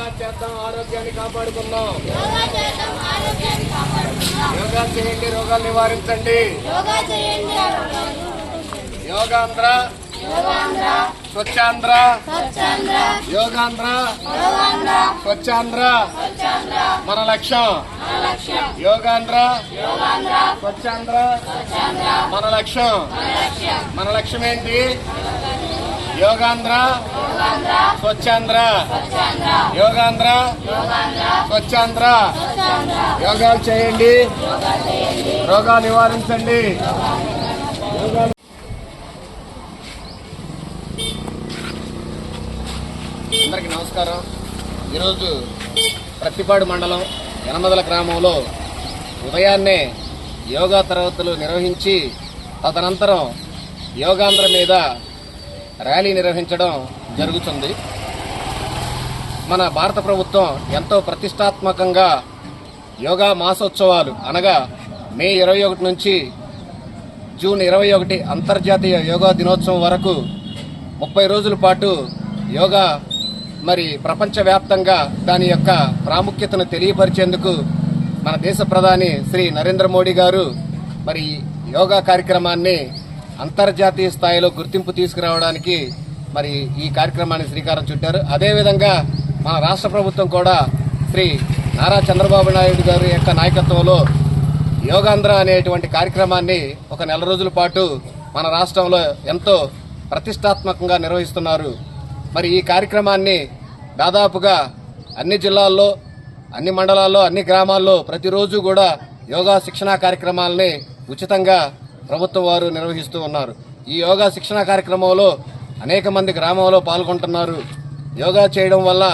యోగా చేద్దాం ఆరోగ్యాన్ని కాపాడుకుందాం. యోగా చేయండి రోగాలు నివారించండి. యోగాంధ్ర. స్వచ్ఛాంధ్ర. యోగాంధ్ర. స్వచ్ఛాంధ్ర. మన లక్ష్యం. యోగాంధ్ర. స్వచ్ఛాంధ్ర. మన లక్ష్యం. మన లక్ష్యం. ఏంటి యోగాంధ్ర. స్వచ్ఛాంధ్ర. యోగాంధ్ర. స్వచ్ఛాంధ్ర. యోగాలు చేయండి. రోగాలు నివారించండి. యోగాలు అందరికీ నమస్కారం. ఈరోజు ప్రతిపాడు మండలం యనమదల గ్రామంలో ఉదయాన్నే యోగా తరగతులు నిర్వహించి తదనంతరం యోగాంధ్ర మీద ర్యాలీ నిర్వహించడం జరుగుతుంది. మన భారత ప్రభుత్వం ఎంతో ప్రతిష్టాత్మకంగా యోగా మాసోత్సవాలు అనగా మే ఇరవై ఒకటి నుంచి జూన్ ఇరవై ఒకటి అంతర్జాతీయ యోగా దినోత్సవం వరకు ముప్పై రోజుల పాటు యోగా మరి ప్రపంచవ్యాప్తంగా దాని యొక్క ప్రాముఖ్యతను తెలియపరిచేందుకు మన దేశ ప్రధాని శ్రీ నరేంద్ర మోడీ గారు మరి యోగా కార్యక్రమాన్ని అంతర్జాతీయ స్థాయిలో గుర్తింపు తీసుకురావడానికి మరి ఈ కార్యక్రమాన్ని శ్రీకారం చుట్టారు. అదేవిధంగా మన రాష్ట్ర ప్రభుత్వం కూడా శ్రీ నారా చంద్రబాబు నాయుడు గారి యొక్క నాయకత్వంలో యోగాంధ్ర అనేటువంటి కార్యక్రమాన్ని ఒక నెల రోజుల పాటు మన రాష్ట్రంలో ఎంతో ప్రతిష్టాత్మకంగా నిర్వహిస్తున్నారు. మరి ఈ కార్యక్రమాన్ని దాదాపుగా అన్ని జిల్లాల్లో అన్ని మండలాల్లో అన్ని గ్రామాల్లో ప్రతిరోజు కూడా యోగా శిక్షణా కార్యక్రమాలని ఉచితంగా ప్రభుత్వం వారు నిర్వహిస్తూ ఉన్నారు. ఈ యోగా శిక్షణ కార్యక్రమంలో అనేక మంది గ్రామంలో పాల్గొంటున్నారు. యోగా చేయడం వల్ల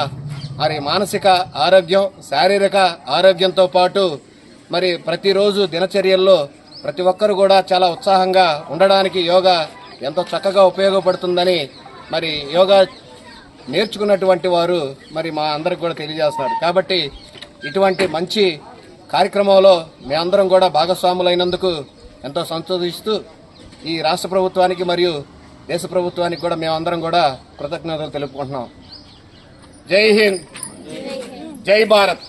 మరి మానసిక ఆరోగ్యం శారీరక ఆరోగ్యంతో పాటు మరి ప్రతిరోజు దినచర్యల్లో ప్రతి ఒక్కరు కూడా చాలా ఉత్సాహంగా ఉండడానికి యోగా ఎంతో చక్కగా ఉపయోగపడుతుందని మరి యోగా నేర్చుకున్నటువంటి వారు మరి మా అందరికి కూడా తెలియజేస్తున్నారు. కాబట్టి ఇటువంటి మంచి కార్యక్రమంలో మేమందరం కూడా భాగస్వాములైనందుకు ఎంతో సంతోషిస్తూ ఈ రాష్ట్ర ప్రభుత్వానికి మరియు దేశ ప్రభుత్వానికి కూడా మేమందరం కూడా కృతజ్ఞతలు తెలుపుకుంటున్నాం. జై హింద్. జై భారత్.